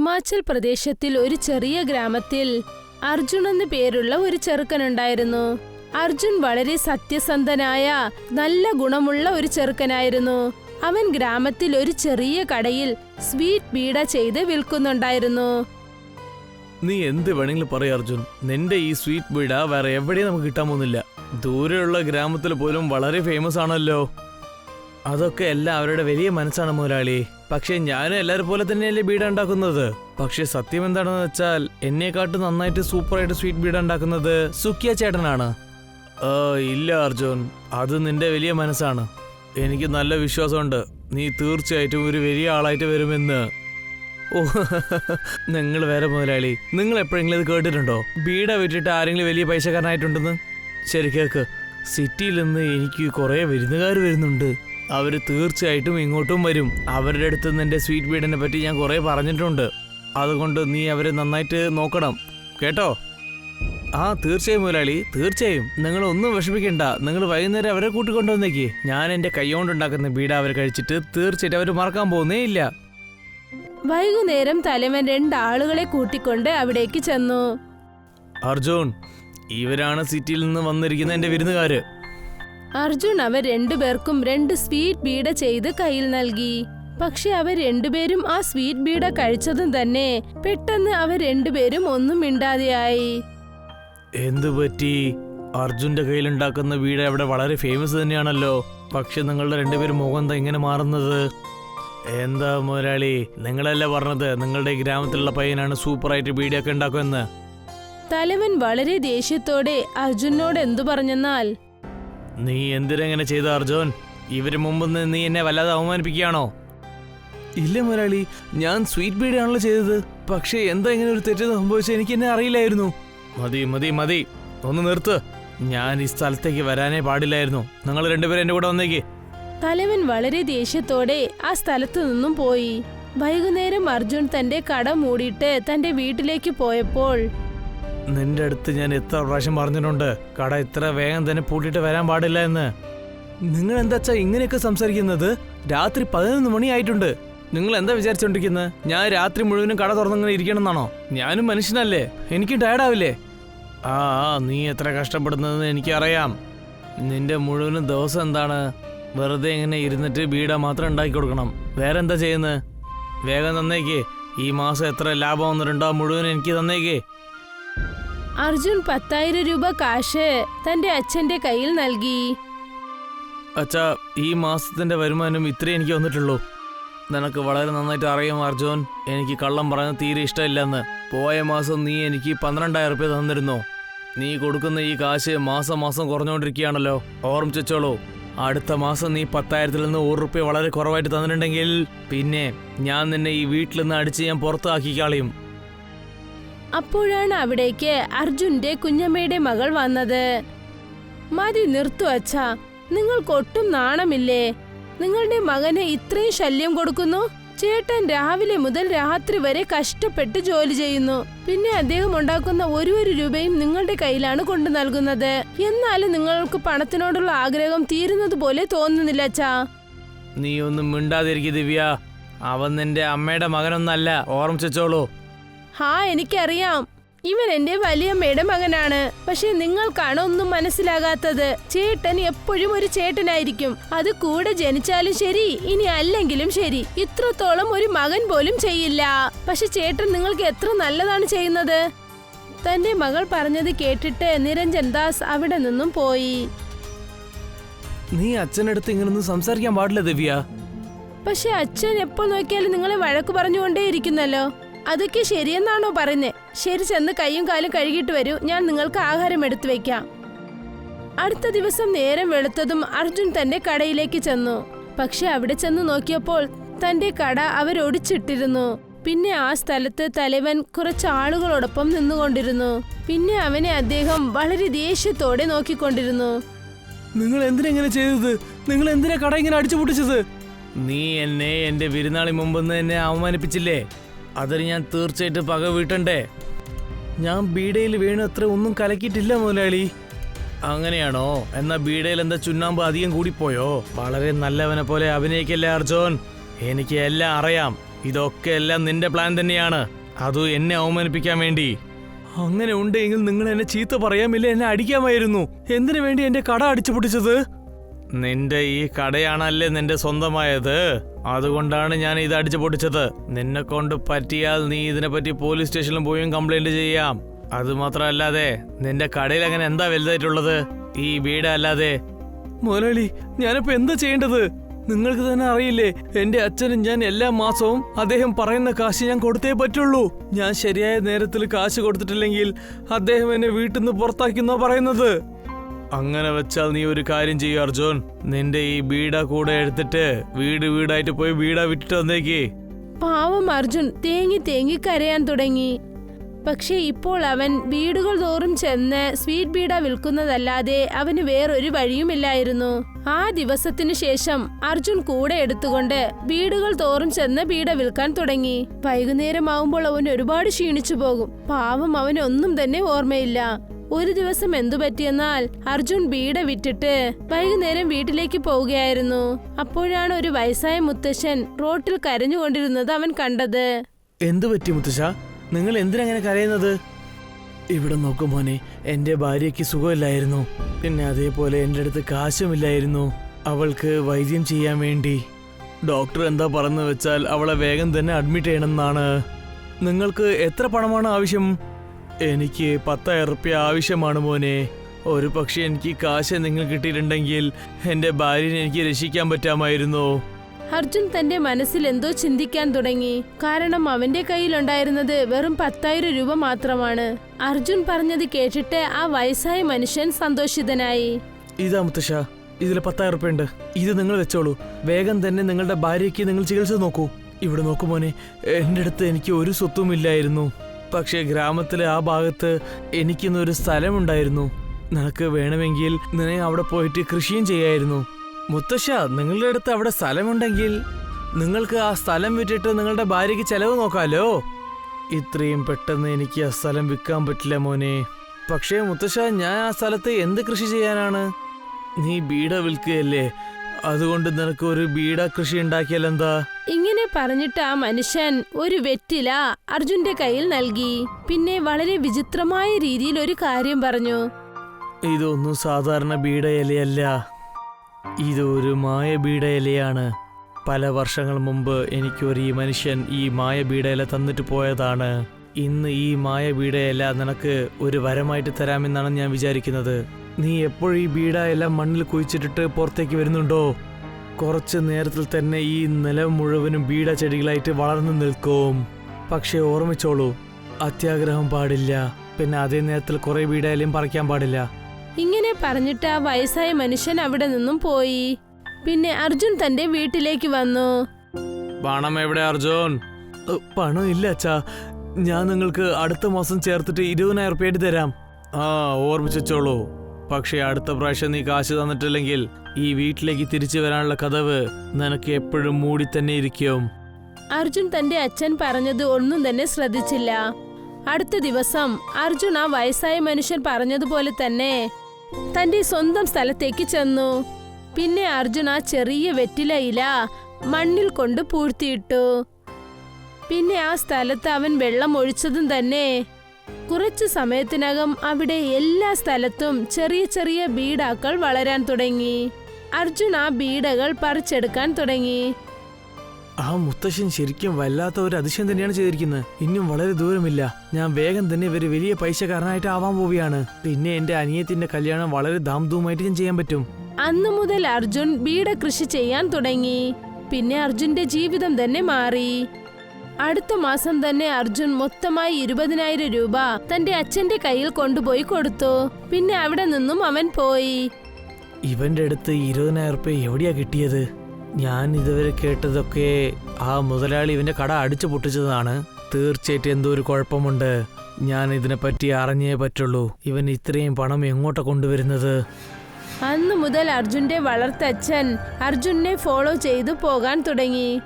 ഹിമാചൽ പ്രദേശത്തിൽ ഒരു ചെറിയ ഗ്രാമത്തിൽ അർജുൻ എന്നു പേരുള്ള ഒരു ചെറുക്കനുണ്ടായിരുന്നു. അർജുൻ വളരെ സത്യസന്ധനായ നല്ല ഗുണമുള്ള ഒരു ചെറുക്കനായിരുന്നു. അവൻ ഗ്രാമത്തിൽ ഒരു ചെറിയ കടയിൽ സ്വീറ്റ് ബീഡ ചെയ്ത് വിൽക്കുന്നുണ്ടായിരുന്നു. നീ എന്ത് വേണമെങ്കിലും പറയും അർജുൻ. നിന്റെ ഈ സ്വീറ്റ് ബീഡ വേറെ എവിടെയും നമുക്ക് കിട്ടാൻ പോകുന്നില്ല. ദൂരെയുള്ള ഗ്രാമത്തിൽ പോലും വളരെ ഫേമസ് ആണല്ലോ. അതൊക്കെ എല്ലാം അവരുടെ വലിയ മനസ്സാണ് മുതലാളി. പക്ഷെ ഞാനും എല്ലാവരും പോലെ തന്നെയല്ലേ ബീഡ ഉണ്ടാക്കുന്നത്. പക്ഷെ സത്യം എന്താണെന്ന് വെച്ചാൽ എന്നെക്കാട്ടും നന്നായിട്ട് സൂപ്പറായിട്ട് സ്വീറ്റ് ബീഡ ഉണ്ടാക്കുന്നത് സുക്കിയ ചേട്ടനാണ്. ഇല്ല അർജുൻ. അത് നിന്റെ വലിയ മനസ്സാണ്. എനിക്ക് നല്ല വിശ്വാസമുണ്ട്. നീ തീർച്ചയായിട്ടും ഒരു വലിയ ആളായിട്ട് വരുമെന്ന്. ഓ നിങ്ങൾ വേറെ മുതലാളി. നിങ്ങൾ എപ്പോഴെങ്കിലും ഇത് കേട്ടിട്ടുണ്ടോ? ബീഡ വിറ്റിട്ട് ആരെങ്കിലും വലിയ പൈസക്കാരനായിട്ടുണ്ടെന്ന്? ശരി കേക്ക്. സിറ്റിയിൽ നിന്ന് എനിക്ക് കുറേ വിരുന്നുകാർ വരുന്നുണ്ട്. അവർ തീർച്ചയായിട്ടും ഇങ്ങോട്ടും വരും. അവരുടെ അടുത്ത് നിന്റെ സ്വീറ്റ് വീടിനെ പറ്റി ഞാൻ കുറേ പറഞ്ഞിട്ടുണ്ട്. അതുകൊണ്ട് നീ അവരെ നന്നായിട്ട് നോക്കണം. കേട്ടോ? ആ തീർച്ചയായും മുതലാളി തീർച്ചയായും. നിങ്ങൾ ഒന്നും വിഷമിക്കണ്ട. നിങ്ങൾ വൈകുന്നേരം അവരെ കൂട്ടിക്കൊണ്ടുവന്നേക്ക് ഞാൻ എന്റെ കൈകൊണ്ട് ഉണ്ടാക്കുന്ന ബീഡ അവർ കഴിച്ചിട്ട് തീർച്ചയായിട്ടും അവർ മറക്കാൻ പോകുന്നേ ഇല്ല. വൈകുന്നേരം തലവൻ രണ്ടാളുകളെ കൂട്ടിക്കൊണ്ട് അവിടേക്ക് ചെന്നു. അർജുൻ ഇവരാണ് സിറ്റിയിൽ നിന്ന് വന്നിരിക്കുന്ന എന്റെ വിരുന്നുകാര്. അർജുൻ അവർ രണ്ടുപേർക്കും രണ്ട് സ്വീറ്റ് ബീഡ ചെയ്ത് കയ്യിൽ നൽകി. പക്ഷെ അവർ രണ്ടുപേരും ആ സ്വീറ്റ് ബീഡ കഴിച്ചതും തന്നെ പെട്ടെന്ന് അവർ രണ്ടുപേരും ഒന്നും മിണ്ടാതെയായി. എന്തു പറ്റി? അർജുന്റെ കയ്യിലുണ്ടാക്കുന്ന വീട് അവിടെ വളരെ ഫേമസ് തന്നെയാണല്ലോ. പക്ഷെ നിങ്ങളുടെ രണ്ടുപേരും മുഖം എന്താ ഇങ്ങനെ മാറുന്നത്? എന്താ മുതലാളി നിങ്ങളല്ലേ പറഞ്ഞത് നിങ്ങളുടെ ഗ്രാമത്തിലുള്ള പയ്യനാണ് സൂപ്പറായിട്ട് ബീഡിയൊക്കെ ഉണ്ടാക്കുമെന്ന്? തലവൻ വളരെ ദേഷ്യത്തോടെ അർജുനോട് എന്തു പറഞ്ഞെന്നാൽ നീ എന്തിനെങ്ങനെ ചെയ്ത അർജുൻ? ഇവർ മുമ്പ് നിന്ന് നീ എന്നെ വല്ലാതെ അവമാനിപ്പിക്കുകയാണോ? ഇല്ല മുരളി ഞാൻ സ്വീറ്റ് ബീഡ് ആണല്ലോ ചെയ്തത്. പക്ഷേ എന്താ ഇങ്ങനെ ഒരു തെറ്റ് സംഭവിച്ചത് എനിക്ക് എന്നെ അറിയില്ലായിരുന്നു. മതി മതി മതി. ഒന്ന് നിർത്ത്. ഞാൻ ഈ സ്ഥലത്തേക്ക് വരാനേ പാടില്ലായിരുന്നു. നിങ്ങൾ രണ്ടുപേരും എന്റെ കൂടെ വന്നേക്ക്. തലവൻ വളരെ ദേഷ്യത്തോടെ ആ സ്ഥലത്തു നിന്നും പോയി. വൈകുന്നേരം അർജുൻ തന്റെ കട മൂടിയിട്ട് തന്റെ വീട്ടിലേക്ക് പോയപ്പോൾ നിന്റെ അടുത്ത് ഞാൻ എത്ര പ്രാവശ്യം പറഞ്ഞിട്ടുണ്ട് കട ഇത്ര വേഗം തന്നെ പൂട്ടിയിട്ട് വരാൻ പാടില്ല എന്ന്. നിങ്ങൾ എന്താച്ചാ ഇങ്ങനെയൊക്കെ സംസാരിക്കുന്നത്? രാത്രി പതിനൊന്ന് മണിയായിട്ടുണ്ട്. നിങ്ങൾ എന്താ വിചാരിച്ചോണ്ടിരിക്കുന്നത് ഞാൻ രാത്രി മുഴുവനും കട തുറന്നിങ്ങനെ ഇരിക്കണം എന്നാണോ ഞാനും മനുഷ്യനല്ലേ? എനിക്കും ടയർഡാവില്ലേ ആ ആ നീ എത്ര കഷ്ടപ്പെടുന്നതെന്ന് എനിക്കറിയാം. നിന്റെ മുഴുവനും ദിവസം എന്താണ്? വെറുതെ ഇങ്ങനെ ഇരുന്നിട്ട് ബീഡ മാത്രം ഉണ്ടാക്കി കൊടുക്കണം. വേറെന്താ ചെയ്യുന്നത് വേഗം തന്നേക്ക്. ഈ മാസം എത്ര ലാഭം വന്നിട്ടുണ്ടോ മുഴുവൻ എനിക്ക് തന്നേക്കേ. അർജുൻ പത്തായിരം രൂപ കാശ് തന്റെ അച്ഛന്റെ കയ്യിൽ നൽകി. അച്ഛാ ഈ മാസത്തിന്റെ വരുമാനം ഇത്രേ എനിക്ക് വന്നിട്ടുള്ളൂ. നിനക്ക് വളരെ നന്നായിട്ട് അറിയാം അർജുൻ. എനിക്ക് കള്ളം പറഞ്ഞ തീരെ ഇഷ്ടമില്ലെന്ന്. പോയ മാസം നീ എനിക്ക് പന്ത്രണ്ടായിരം റുപ്യ തന്നിരുന്നു. നീ കൊടുക്കുന്ന ഈ കാശ് മാസം മാസം കുറഞ്ഞുകൊണ്ടിരിക്കുകയാണല്ലോ. ഓർമ്മിച്ചോളൂ അടുത്ത മാസം നീ പത്തായിരത്തിൽ നിന്ന് ഒരു റുപ്യ വളരെ കുറവായിട്ട് തന്നിട്ടുണ്ടെങ്കിൽ പിന്നെ ഞാൻ നിന്നെ ഈ വീട്ടിൽ നിന്ന് അടിച്ച് ഞാൻ പുറത്താക്കി കളയും. അപ്പോഴാണ് അവിടേക്ക് അർജുന്റെ കുഞ്ഞമ്മയുടെ മകൾ വന്നത്. മതി നിർത്തു അച്ഛാ നിങ്ങൾക്കൊട്ടും നാണമില്ലേ? നിങ്ങളുടെ മകന് ഇത്രയും ശല്യം കൊടുക്കുന്നു. ചേട്ടൻ രാവിലെ മുതൽ രാത്രി വരെ കഷ്ടപ്പെട്ട് ജോലി ചെയ്യുന്നു. പിന്നെ അദ്ദേഹം ഉണ്ടാക്കുന്ന ഒരു ഒരു രൂപയും നിങ്ങളുടെ കയ്യിലാണ് കൊണ്ടു നൽകുന്നത്. എന്നാലും നിങ്ങൾക്ക് പണത്തിനോടുള്ള ആഗ്രഹം തീരുന്നത് പോലെ തോന്നുന്നില്ല അച്ഛാ. നീ ഒന്നും മിണ്ടാതിരിക്കും ദിവ്യ. അവൻ നിന്റെ അമ്മയുടെ മകനൊന്നല്ല. ഓർമ്മിച്ചോളൂ. ഹാ എനിക്കറിയാം. ഇവൻ എന്റെ വലിയ മകനാണ് പക്ഷെ നിങ്ങൾക്കാണ് ഒന്നും മനസ്സിലാകാത്തത്. ചേട്ടൻ എപ്പോഴും ഒരു ചേട്ടനായിരിക്കും. അത് കൂടെ ജനിച്ചാലും ശരി ഇനി അല്ലെങ്കിലും ശരി. ഇത്രത്തോളം ഒരു മകൻ പോലും ചെയ്യില്ല. പക്ഷെ ചേട്ടൻ നിങ്ങൾക്ക് എത്ര നല്ലതാണ് ചെയ്യുന്നത്? തന്റെ മകൾ പറഞ്ഞത് കേട്ടിട്ട് നിരഞ്ജൻ ദാസ് അവിടെ നിന്നും പോയി. നീ അച്ഛനടുത്ത് ഇങ്ങനൊന്നും സംസാരിക്കാൻ പാടില്ല ദിവ്യ. പക്ഷെ അച്ഛൻ എപ്പോ നോക്കിയാലും നിങ്ങളെ വഴക്ക് പറഞ്ഞുകൊണ്ടേയിരിക്കുന്നല്ലോ. അതൊക്കെ ശരിയെന്നാണോ പറയുന്നേ? ശരി ചെന്ന് കൈയും കാലും കഴുകിയിട്ട് വരൂ. ഞാൻ നിങ്ങൾക്ക് ആഹാരം എടുത്തു വെക്കാം. അടുത്ത ദിവസം നേരം വെളുത്തതും അർജുൻ തന്റെ കടയിലേക്ക് ചെന്നു. പക്ഷെ അവിടെ ചെന്ന് നോക്കിയപ്പോൾ തന്റെ കട അവരൊടിച്ചിട്ടിരുന്നു പിന്നെ ആ സ്ഥലത്ത് തലവൻ കുറച്ച് ആളുകളോടൊപ്പം നിന്നുകൊണ്ടിരുന്നു. പിന്നെ അവനെ അദ്ദേഹം വളരെ ദേഷ്യത്തോടെ നോക്കിക്കൊണ്ടിരുന്നു. നിങ്ങൾ എന്തിനെങ്ങനെ ചെയ്തത്? നിങ്ങൾ എന്തിനാ കട ഇങ്ങനെ അടിച്ചു പൊട്ടിച്ചത് നീ എന്നെ എന്റെ വിരുന്നാളി മുമ്പെന്ന് എന്നെ അവമാനിപ്പിച്ചില്ലേ? അതിന് ഞാൻ തീർച്ചയായിട്ടും പക വീട്ടണ്ടേ? ഞാൻ ബീഡയിൽ വീണ് അത്ര ഒന്നും കലക്കിയിട്ടില്ല മുതലാളി. അങ്ങനെയാണോ? എന്നാ ബീഡയിൽ എന്താ ചുണ്ണാമ്പ് അധികം കൂടിപ്പോയോ? വളരെ നല്ലവനെ പോലെ അഭിനയിക്കല്ലേ അർജുൻ? എനിക്ക് എല്ലാം അറിയാം. ഇതൊക്കെ എല്ലാം നിന്റെ പ്ലാൻ തന്നെയാണ്. അതും എന്നെ അവമാനിപ്പിക്കാൻ വേണ്ടി. അങ്ങനെ ഉണ്ടെങ്കിൽ നിങ്ങൾ എന്നെ ചീത്ത പറയാമില്ല എന്നെ അടിക്കാമായിരുന്നു. എന്തിനു വേണ്ടി എന്റെ കട അടിച്ചു പൊട്ടിച്ചത് നിന്റെ ഈ കടയാണല്ലേ നിന്റെ സ്വന്തമായത്? അതുകൊണ്ടാണ് ഞാൻ ഇത് അടിച്ചു പൊട്ടിച്ചത്. നിന്നെ കൊണ്ട് പറ്റിയാൽ നീ ഇതിനെപ്പറ്റി പോലീസ് സ്റ്റേഷനിലും പോയും കംപ്ലൈന്റ് ചെയ്യാം. അത് മാത്രമല്ലാതെ നിന്റെ കടയിൽ അങ്ങനെ എന്താ വലുതായിട്ടുള്ളത്? ഈ വീട് അല്ലാതെ. മുതലാളി ഞാനിപ്പോ എന്താ ചെയ്യേണ്ടത്? നിങ്ങൾക്ക് തന്നെ അറിയില്ലേ എന്റെ അച്ഛനും ഞാൻ എല്ലാ മാസവും അദ്ദേഹം പറയുന്ന കാശ് ഞാൻ കൊടുത്തേ പറ്റുള്ളൂ. ഞാൻ ശരിയായ നേരത്തിൽ കാശ് കൊടുത്തിട്ടില്ലെങ്കിൽ അദ്ദേഹം എന്നെ വീട്ടിൽ നിന്ന് പുറത്താക്കിന്നോ പറയുന്നത്? അങ്ങനെ വെച്ചാൽ നീ ഒരു കാര്യം ചെയ്യൂ അർജുൻ. നിന്റെ ഈ ബീഡ കൂടെ എടുത്തിട്ട് വീട് വീടായിട്ട് പോയി ബീഡ വിട്ടിട്ട് വന്നേക്ക്. പാവം അർജുൻ തേങ്ങി തേങ്ങി കരയാൻ തുടങ്ങി. പക്ഷേ ഇപ്പോൾ അവൻ വീടുകൾ തോറും ചെന്ന് സ്വീറ്റ് ബീഡ വിൽക്കുന്നതല്ലാതെ അവന് വേറൊരു വഴിയുമില്ലായിരുന്നു. ആ ദിവസത്തിനു ശേഷം അർജുൻ കൂടെ എടുത്തുകൊണ്ട് വീടുകൾ തോറും ചെന്ന് ബീഡ വിൽക്കാൻ തുടങ്ങി. വൈകുന്നേരമാവുമ്പോൾ അവൻ ഒരുപാട് ക്ഷീണിച്ചു പോകും. പാവം അവനൊന്നും തന്നെ ഓർമ്മയില്ല. ഒരു ദിവസം എന്തു പറ്റിയെന്നാൽ അർജുൻ ബീഡ വിറ്റിട്ട് വൈകുന്നേരം വീട്ടിലേക്ക് പോവുകയായിരുന്നു. അപ്പോഴാണ് ഒരു വയസ്സായ മുത്തശ്ശൻ റോട്ടിൽ കരഞ്ഞുകൊണ്ടിരുന്നത് അവൻ കണ്ടത്. എന്തു പറ്റി മുത്തശ്ശ? നിങ്ങൾ എന്തിനങ്ങനെ കരയുന്നത്? ഇവിടെ നോക്കൂ മോനെ എന്റെ ഭാര്യയ്ക്ക് സുഖമില്ലായിരുന്നു. പിന്നെ അതേപോലെ എന്റെ അടുത്ത് കാശുമില്ലായിരുന്നു. അവൾക്ക് വൈദ്യം ചെയ്യാൻ വേണ്ടി. ഡോക്ടർ എന്താ പറഞ്ഞു വെച്ചാൽ അവളെ വേഗം തന്നെ അഡ്മിറ്റ് ചെയ്യണമെന്നാണ്. നിങ്ങൾക്ക് എത്ര പണമാണ് ആവശ്യം? എനിക്ക് പത്തായിരം റുപ്യ ആവശ്യമാണ് മോനെ. ഒരു പക്ഷെ എനിക്ക് കാശ് നിങ്ങൾ കിട്ടിയിട്ടുണ്ടെങ്കിൽ എന്റെ ഭാര്യനെ എനിക്ക് രക്ഷിക്കാൻ പറ്റാമായിരുന്നു. അർജുൻ തന്റെ മനസ്സിൽ എന്തോ ചിന്തിക്കാൻ തുടങ്ങി. കാരണം അവന്റെ കയ്യിലുണ്ടായിരുന്നത് വെറും പത്തായിരം രൂപ മാത്രമാണ്. അർജുൻ പറഞ്ഞത് കേട്ടിട്ട് ആ വയസ്സായ മനുഷ്യൻ സന്തോഷിതനായി. ഇതാ മുത്തശ്ശ ഇതിൽ പത്തായിരം റുപ്യ ഉണ്ട്. ഇത് നിങ്ങൾ വെച്ചോളൂ. വേഗം തന്നെ നിങ്ങളുടെ ഭാര്യയ്ക്ക് നിങ്ങൾ ചികിത്സ നോക്കൂ. ഇവിടെ നോക്കുമോനെ എന്റെ എന്റെ അടുത്ത് എനിക്ക് ഒരു സ്വത്തും ഇല്ലായിരുന്നു പക്ഷേ ഗ്രാമത്തിലെ ആ ഭാഗത്ത് എനിക്കിന്നൊരു സ്ഥലമുണ്ടായിരുന്നു. നിനക്ക് വേണമെങ്കിൽ നിന്നെ അവിടെ പോയിട്ട് കൃഷിയും ചെയ്യായിരുന്നു. മുത്തശ്ശ നിങ്ങളുടെ അടുത്ത് അവിടെ സ്ഥലമുണ്ടെങ്കിൽ നിങ്ങൾക്ക് ആ സ്ഥലം വിറ്റിട്ട് നിങ്ങളുടെ ഭാര്യയ്ക്ക് ചെലവ് നോക്കാലോ? ഇത്രയും പെട്ടെന്ന് എനിക്ക് ആ സ്ഥലം വിൽക്കാൻ പറ്റില്ല മോനെ. പക്ഷേ മുത്തശ്ശ ഞാൻ ആ സ്ഥലത്ത് എന്ത് കൃഷി ചെയ്യാനാണ്? നീ ബീഡ വിൽക്കുകയല്ലേ? അതുകൊണ്ട് നിനക്ക് ഒരു ബീഡ കൃഷി ഉണ്ടാക്കിയാൽ എന്താ? ഇങ്ങനെ പറഞ്ഞിട്ട് ആ മനുഷ്യൻ ഒരു വെറ്റില അർജുന്റെ കയ്യിൽ നൽകി. പിന്നെ വളരെ വിചിത്രമായ രീതിയിൽ ഒരു കാര്യം പറഞ്ഞു. ഇതൊന്നും സാധാരണ ബീഡയിലയല്ല. ഇതൊരു മായ ബീഡയിലയാണ്. പല വർഷങ്ങൾ മുമ്പ് എനിക്കൊരു ഈ മനുഷ്യൻ ഈ മായ ബീഡയില തന്നിട്ട് പോയതാണ്. ഇന്ന് ഈ മായ ബീഡയില നിനക്ക് ഒരു വരമായിട്ട് തരാമെന്നാണ് ഞാൻ വിചാരിക്കുന്നത്. നീ എപ്പോഴും ഈ ബീഡ എല്ലാം മണ്ണിൽ കുഴിച്ചിട്ടിട്ട് പുറത്തേക്ക് വരുന്നുണ്ടോ? കുറച്ച് നേരത്തിൽ തന്നെ ഈ നിലം മുഴുവനും ബീഡ ചെടികളായിട്ട് വളർന്നു നിൽക്കും. പക്ഷേ ഓർമ്മിച്ചോളൂ അത്യാഗ്രഹം പാടില്ല. പിന്നെ അതേ നേരത്തിൽ കുറെ ബീഡായാലും പറിക്കാൻ പാടില്ല. ഇങ്ങനെ പറഞ്ഞിട്ട് ആ വയസ്സായ മനുഷ്യൻ അവിടെ നിന്നും പോയി. പിന്നെ അർജുൻ തന്റെ വീട്ടിലേക്ക് വന്നു. പണം എവിടെ അർജുൻ? പണം ഇല്ല അച്ഛാ. ഞാൻ നിങ്ങൾക്ക് അടുത്ത മാസം ചേർത്തിട്ട് ഇരുപതിനായിരം റുപ്യ തരാം. ആ ഓർമ്മിച്ചോളൂ പക്ഷേ അടുത്ത പ്രാവശ്യം നീ കാശ് തന്നിട്ടില്ലെങ്കിൽ ഈ വീട്ടിലേക്ക് തിരിച്ചു വരാനുള്ള കഥവ് നിനക്ക് എപ്പോഴും മൂടി തന്നെ ഇരിക്കും. അർജുൻ തന്റെ അച്ഛൻ പറഞ്ഞത് ഒന്നും തന്നെ ശ്രദ്ധിച്ചില്ല. അടുത്ത ദിവസം അർജുൻ ആ വയസ്സായ മനുഷ്യൻ പറഞ്ഞതുപോലെ തന്നെ തന്റെ സ്വന്തം സ്ഥലത്തേക്ക് ചെന്നു. പിന്നെ അർജുൻ ആ ചെറിയ വെറ്റില ഇല മണ്ണിൽ കൊണ്ട് പൂഴ്ത്തിയിട്ടു. പിന്നെ ആ സ്ഥലത്ത് അവൻ വെള്ളം ഒഴിച്ചതും തന്നെ കുറച്ചു സമയത്തിനകം അവിടെ എല്ലാ സ്ഥലത്തും ചെറിയ ചെറിയ ബീഡാക്കൾ വളരാൻ തുടങ്ങി. അർജുൻ ആ ബീഡകൾ പറിച്ചെടുക്കാൻ തുടങ്ങി. ആ മുത്തശ്ശൻ ശരിക്കും വല്ലാത്ത ഒരു അതിശയം തന്നെയാണ് ചെയ്തിരിക്കുന്നത്. ഇന്നും വളരെ ദൂരമില്ല. ഞാൻ വേഗം തന്നെ ഇവർ വലിയ പൈസക്കാരനായിട്ട് ആവാൻ പോവുകയാണ്. പിന്നെ എന്റെ അനിയത്തിന്റെ കല്യാണം വളരെ ധാംധൂമായിട്ട് ഞാൻ ചെയ്യാൻ പറ്റും. അന്നു മുതൽ അർജുൻ ബീഡ കൃഷി ചെയ്യാൻ തുടങ്ങി. പിന്നെ അർജുന്റെ ജീവിതം തന്നെ മാറി. അടുത്ത മാസം തന്നെ അർജുൻ മൊത്തമായി ഇരുപതിനായിരം രൂപ തന്റെ അച്ഛന്റെ കയ്യിൽ കൊണ്ടുപോയി കൊടുത്തു. പിന്നെ അവിടെ നിന്നും അവൻ പോയി. ഇവന്റെ അടുത്ത് ഇരുപതിനായിരം റുപ്യ എവിടെയാ കിട്ടിയത്? ഞാൻ ഇതുവരെ കേട്ടതൊക്കെ ആ മുതലാളി ഇവന്റെ കട അടിച്ചു പൊട്ടിച്ചതാണ്. തീർച്ചയായിട്ടും എന്തോ ഒരു കുഴപ്പമുണ്ട്. ഞാൻ ഇതിനെപ്പറ്റി അറിഞ്ഞേ പറ്റുള്ളൂ. ഇവൻ ഇത്രയും പണം എങ്ങോട്ട കൊണ്ടുവരുന്നത്? അന്നു മുതൽ അർജുന്റെ വളർത്തച്ഛൻ അർജുനെ ഫോളോ ചെയ്തു പോകാൻ തുടങ്ങി.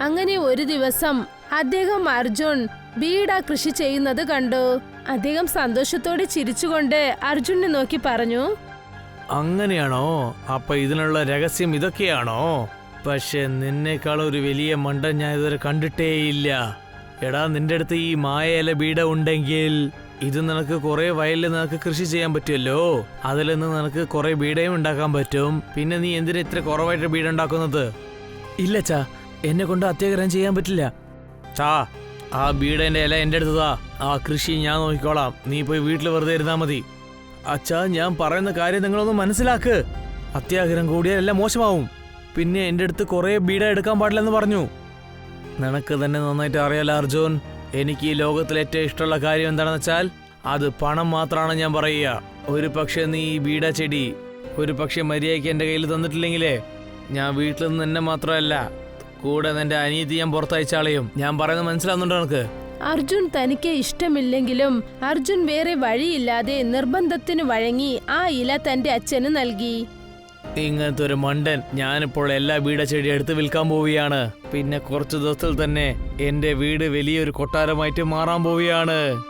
അങ്ങനെ ഒരു ദിവസം അദ്ദേഹം അർജുൻ ബീഡ കൃഷി ചെയ്യുന്നത് കണ്ടു. അദ്ദേഹം സന്തോഷത്തോടെ ചിരിച്ചുകൊണ്ട് അർജുനെ നോക്കി പറഞ്ഞു. അങ്ങനെയാണോ? അപ്പൊ ഇതിനുള്ള രഹസ്യം ഇതൊക്കെയാണോ? പക്ഷെ നിന്നേക്കാൾ ഒരു വലിയ മണ്ടൻ ഞാൻ ഇതുവരെ കണ്ടിട്ടേയില്ല. എടാ നിന്റെ അടുത്ത് ഈ മായയില ബീഡ ഉണ്ടെങ്കിൽ ഇത് നിനക്ക് കുറെ വയലിൽ നിനക്ക് കൃഷി ചെയ്യാൻ പറ്റുമല്ലോ? അതിൽ നിന്ന് നിനക്ക് കുറെ ബീഡയും ഉണ്ടാക്കാൻ പറ്റും. പിന്നെ നീ എന്തിനാ ഇത്ര കുറവായിട്ട് ബീഡ ഉണ്ടാക്കുന്നത് ഇല്ല ചാ എന്നെ കൊണ്ട് അത്യാഗ്രഹം ചെയ്യാൻ പറ്റില്ല. ചാ ആ ബീഡന്റെ ഇല എന്റെ അടുത്തതാ ആ കൃഷി ഞാൻ നോക്കിക്കോളാം. നീ പോയി വീട്ടിൽ വെറുതെ ഇരുന്നാ മതി. അച്ഛാ ഞാൻ പറയുന്ന കാര്യം നിങ്ങളൊന്ന് മനസ്സിലാക്ക്. അത്യാഗ്രഹം കൂടിയാൽ എല്ലാം മോശമാവും. പിന്നെ എന്റെ അടുത്ത് കുറേ ബീഡ എടുക്കാൻ പാടില്ലെന്ന് പറഞ്ഞു. നിനക്ക് തന്നെ നന്നായിട്ട് അറിയാലോ അർജുൻ. എനിക്ക് ഈ ലോകത്തിൽ ഏറ്റവും ഇഷ്ടമുള്ള കാര്യം എന്താണെന്ന് വെച്ചാൽ അത് പണം മാത്രമാണ് ഞാൻ പറയുക. ഒരു പക്ഷേ നീ ഈ ബീഡ ചെടി ഒരു പക്ഷേ മര്യാദയ്ക്ക് എന്റെ കയ്യിൽ തന്നിട്ടില്ലെങ്കിലേ ഞാൻ വീട്ടിൽ നിന്ന് എന്നെ മാത്രമല്ല കൂടെ നിന്റെ അനീതി ഞാൻ പുറത്തയച്ചാളെയും ഞാൻ പറയുന്നത് മനസ്സിലാവുന്നുണ്ടോ നിനക്ക്? അർജുൻ തനിക്ക് ഇഷ്ടമില്ലെങ്കിലും അർജുൻ വേറെ വഴിയില്ലാതെ നിർബന്ധത്തിന് വഴങ്ങി ആ ഇല തന്റെ അച്ഛന് നൽകി. ഇങ്ങനത്തെ ഒരു മണ്ടൻ ഞാനിപ്പോൾ എല്ലാ വീട ചെടി എടുത്ത് വിൽക്കാൻ പോവുകയാണ്. പിന്നെ കുറച്ചു ദിവസത്തിൽ തന്നെ എന്റെ വീട് വലിയൊരു കൊട്ടാരമായിട്ട് മാറാൻ പോവുകയാണ്.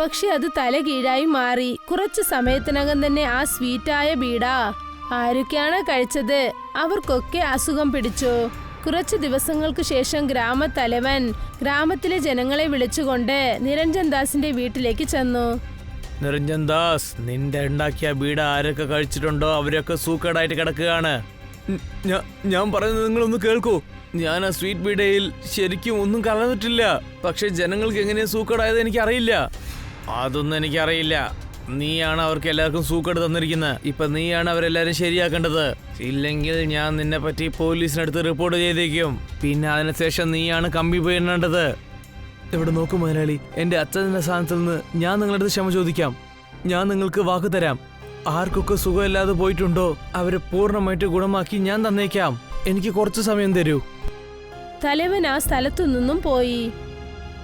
പക്ഷെ അത് തലകീഴായി മാറി. കുറച്ചു സമയത്തിനകം തന്നെ ആ സ്വീറ്റായ വീടാ. ആരൊക്കെയാണ് കഴിച്ചത് അവർക്കൊക്കെ അസുഖം പിടിച്ചു. കുറച്ചു ദിവസങ്ങൾക്ക് ശേഷം ഗ്രാമത്തലവൻ ഗ്രാമത്തിലെ ജനങ്ങളെ വിളിച്ചുകൊണ്ട് നിരഞ്ജൻ ദാസിന്റെ വീട്ടിലേക്ക് ചെന്നു. നിരഞ്ജൻ ദാസ് നിന്റെ ഉണ്ടാക്കിയ വീട് ആരൊക്കെ കഴിച്ചിട്ടുണ്ടോ? അവരൊക്കെ സൂക്കേടായിട്ട് കിടക്കുകയാണ്. ഞാൻ പറയുന്നത് നിങ്ങൾ ഒന്ന് കേൾക്കൂ. ഞാൻ ആ സ്വീറ്റ് ബീഡയിൽ ശരിക്കും ഒന്നും കലർന്നിട്ടില്ല. പക്ഷെ ജനങ്ങൾക്ക് എങ്ങനെയാ സൂക്കേടായത് എനിക്കറിയില്ല. അതൊന്നും എനിക്കറിയില്ല. നീയാണ് അവർക്ക് എല്ലാവർക്കും സൂക്കേട് തന്നിരിക്കുന്നത്. ഇപ്പൊ നീയാണ് അവരെല്ലാരും ശരിയാക്കേണ്ടത്. ഇല്ലെങ്കിൽ ഞാൻ നിന്നെ പറ്റി പോലീസിനടുത്ത് റിപ്പോർട്ട് ചെയ്തേക്കും. പിന്നെ അതിനുശേഷം നീയാണ് കമ്പി പോയിടേണ്ടത് ഇവിടെ നോക്കും മുതലാളി എന്റെ അച്ഛന്റെ സ്ഥാനത്ത് നിന്ന് ഞാൻ നിങ്ങളുടെ അടുത്ത് ക്ഷമ ചോദിക്കാം. ഞാൻ നിങ്ങൾക്ക് വാക്ക് തരാം. ആർക്കൊക്കെ സുഖമില്ലാതെ പോയിട്ടുണ്ടോ അവരെ പൂർണമായിട്ട് ഗുണമാക്കി ഞാൻ തന്നേക്കാം. എനിക്ക് കുറച്ച് സമയം തരൂ. തലവൻ ആ സ്ഥലത്തു നിന്നും പോയി.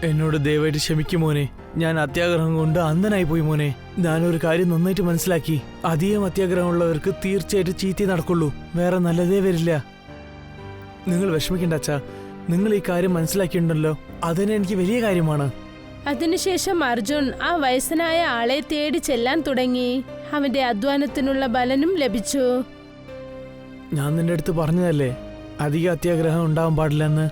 എന്നോട് ദയവായിട്ട് ക്ഷമിക്കും മോനെ. ഞാൻ അത്യാഗ്രഹം കൊണ്ട് അന്ധനായി പോയി മോനെ. ഞാനൊരു കാര്യം നന്നായിട്ട് മനസ്സിലാക്കി. അധികം അത്യാഗ്രഹമുള്ളവർക്ക് തീർച്ചയായിട്ടും ചീത്തി നടക്കുള്ളൂ. വേറെ നല്ലതേ വരില്ല. നിങ്ങൾ വിഷമിക്കണ്ട അച്ഛാ. നിങ്ങൾ ഈ കാര്യം മനസ്സിലാക്കിയിട്ടുണ്ടല്ലോ. അതന്നെ എനിക്ക് വലിയ കാര്യമാണ്. അതിനുശേഷം അർജുൻ ആ വയസ്സനായ ആളെ തേടി ചെല്ലാൻ തുടങ്ങി. അവന്റെ അധ്വാനത്തിനുള്ള ബലനും ലഭിച്ചു. ഞാൻ നിന്റെ അടുത്ത് പറഞ്ഞതല്ലേ? അധിക അത്യാഗ്രഹം ഉണ്ടാവാൻ പാടില്ലെന്ന്.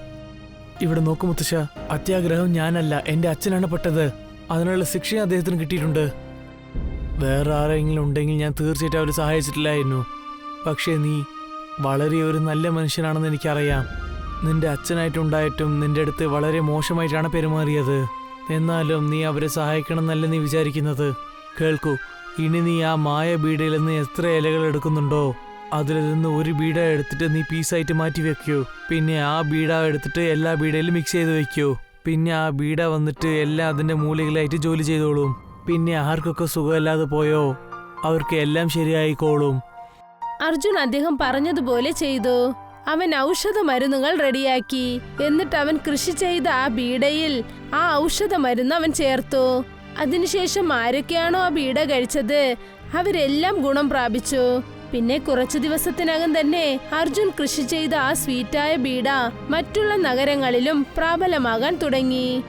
ഇവിടെ നോക്കു മുത്തശ്ശ. അത്യാഗ്രഹം ഞാനല്ല എന്റെ അച്ഛനാണ് പെട്ടത്. അതിനുള്ള ശിക്ഷയും അദ്ദേഹത്തിന് കിട്ടിയിട്ടുണ്ട്. വേറെ ആരെങ്കിലും ഉണ്ടെങ്കിൽ ഞാൻ തീർച്ചയായിട്ടും അവരെ സഹായിച്ചിട്ടില്ലായിരുന്നു. പക്ഷേ നീ വളരെ ഒരു നല്ല മനുഷ്യനാണെന്ന് എനിക്കറിയാം. നിന്റെ അച്ഛനായിട്ടുണ്ടായിട്ടും നിന്റെ അടുത്ത് വളരെ മോശമായിട്ടാണ് പെരുമാറിയത്. എന്നാലും നീ അവരെ സഹായിക്കണമെന്നല്ല നീ വിചാരിക്കുന്നത്? കേൾക്കൂ ഇനി നീ ആ മായ ബീഡയിൽ നിന്ന് എത്ര ഇലകൾ എടുക്കുന്നുണ്ടോ? അതിൽ നിന്ന് ഒരു ബീഡ എടുത്തിട്ട് നീ പീസായിട്ട് മാറ്റി വെക്കൂ. പിന്നെ ആ ബീഡ എടുത്തിട്ട് എല്ലാ ബീഡയിലും മിക്സ് ചെയ്ത് വെക്കൂ. പിന്നെ ആ ബീഡ വന്നിട്ട് എല്ലാം അതിന്റെ മൂലകളായിട്ട് ജോലി ചെയ്തോളും. പിന്നെ ആർക്കൊക്കെ സുഖമില്ലാതെ പോയോ? അവർക്ക് എല്ലാം ശരിയായിക്കോളും. അർജുൻ അദ്ദേഹം പറഞ്ഞതുപോലെ ചെയ്തു. അവൻ ഔഷധ മരുന്നുകൾ റെഡിയാക്കി. എന്നിട്ട് അവൻ കൃഷി ചെയ്ത ആ ബീഡയിൽ ആ ഔഷധ മരുന്ന് അവൻ ചേർത്തു. അതിനുശേഷം ആരൊക്കെയാണോ ആ ബീഡ കഴിച്ചത് അവരെല്ലാം ഗുണം പ്രാപിച്ചു. പിന്നെ കുറച്ചു ദിവസത്തിനകം തന്നെ അർജുൻ കൃഷി ചെയ്ത ആ സ്വീറ്റായ ബീഡ മറ്റുള്ള നഗരങ്ങളിലും പ്രാബലമാകാൻ തുടങ്ങി.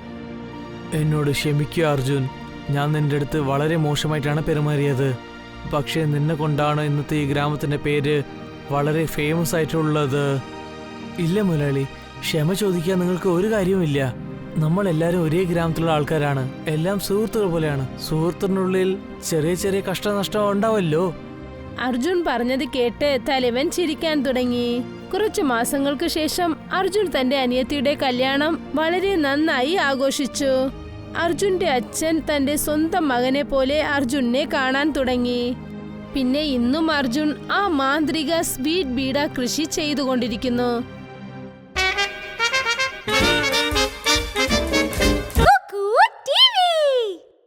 എന്നോട് ക്ഷമിക്കുക അർജുൻ. ഞാൻ നിന്റെ അടുത്ത് വളരെ മോശമായിട്ടാണ് പെരുമാറിയത്. പക്ഷേ നിന്നെ കൊണ്ടാണ് ഇന്നത്തെ ഈ ഗ്രാമത്തിന്റെ പേര് വളരെ ഫേമസ് ആയിട്ടുള്ളത്. ഇല്ല മുലാളി ക്ഷമ ചോദിക്കാൻ നിങ്ങൾക്ക് ഒരു കാര്യവുമില്ല. നമ്മൾ എല്ലാവരും ഒരേ ഗ്രാമത്തിലുള്ള ആൾക്കാരാണ്. എല്ലാം സുഹൃത്തുക്കൾ പോലെയാണ്. സുഹൃത്തിനുള്ളിൽ ചെറിയ ചെറിയ കഷ്ടനഷ്ടം ഉണ്ടാവല്ലോ. അർജുൻ പറഞ്ഞത് കേട്ട് തലവൻ ചിരിക്കാൻ തുടങ്ങി. കുറച്ചു മാസങ്ങൾക്ക് ശേഷം അർജുൻ തന്റെ അനിയത്തിയുടെ കല്യാണം വളരെ നന്നായി ആഘോഷിച്ചു. അർജുന്റെ അച്ഛൻ തന്റെ സ്വന്തം മകനെ പോലെ അർജുനെ കാണാൻ തുടങ്ങി. പിന്നെ ഇന്നും അർജുൻ ആ മാന്ത്രിക സ്വീറ്റ് ബീഡ കൃഷി ചെയ്തുകൊണ്ടിരിക്കുന്നു.